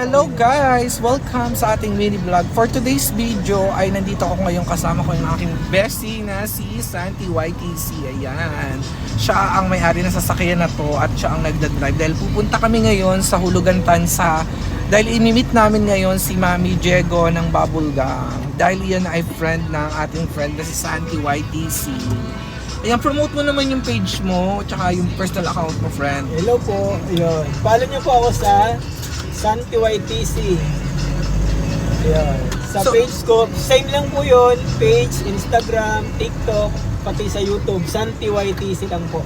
Hello guys! Welcome sa ating mini vlog. For today's video ay nandito ako ngayon kasama ko yung aking bestie na si Santi YTC. Ayan. Siya ang may-ari ng sasakyan na to at siya ang nagdadrive dahil pupunta kami ngayon sa Hulugan Tansa dahil inimit namin ngayon si Mami Diego ng Bubble Gang dahil yan ay friend ng ating friend na si Santi YTC. Ayan, promote mo naman yung page mo tsaka yung personal account mo, friend. Hello po, yun. Follow nyo po ako sa Santi YTC. Yun. Sa So- page ko, same lang po yun. Page, Instagram, TikTok, pati sa YouTube. Santi YTC lang po.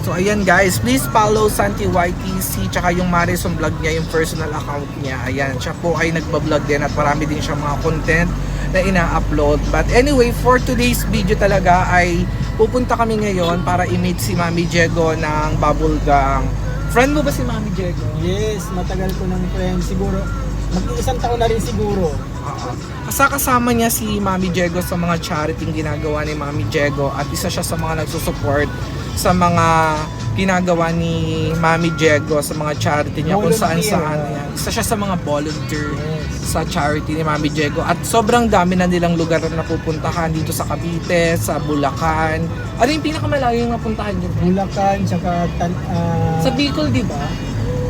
So ayan guys, please follow Santi YTC tsaka yung Marison vlog niya, yung personal account niya. Ayan, siya po ay nagbablog din at marami din siyang mga content na ina-upload. But anyway, for today's video talaga ay pupunta kami ngayon para i-meet si Mami Diego ng Bubble Gang. Friend mo ba si Mami Diego? Yes, matagal ko ng friend. Siguro, mag-isang taon na rin siguro. Oo. Kasakasama niya si Mami Diego sa mga charity yung ginagawa ni Mami Diego at isa siya sa mga nagsusupport sa mga ginagawa ni Mami Diego sa mga charity niya kung saan saan yan. Isa siya sa mga volunteer Yes. sa charity ni Mami Diego at sobrang dami na nilang lugar na napupuntahan dito sa Cavite, sa Bulacan. Ano yung pinakamalayo yung napuntahan niyo? Bulacan, tsaka tan, ah, Sa Bicol, di ba?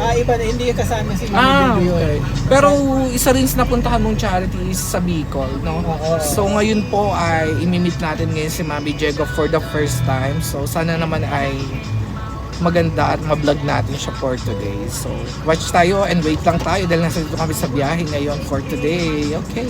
Ah, iba na, hindi kasama si Mami Ah, yun. okay. Pero isa rin sa napuntahan mong charity is sa Bicol, no? Oo. So ngayon po ay imimit natin ngayon si Mami Diego for the first time. So sana naman ay maganda at ma-vlog natin siya for today. So watch tayo and wait lang tayo dahil nasa dito kami sa biyahe ngayon for today. Okay.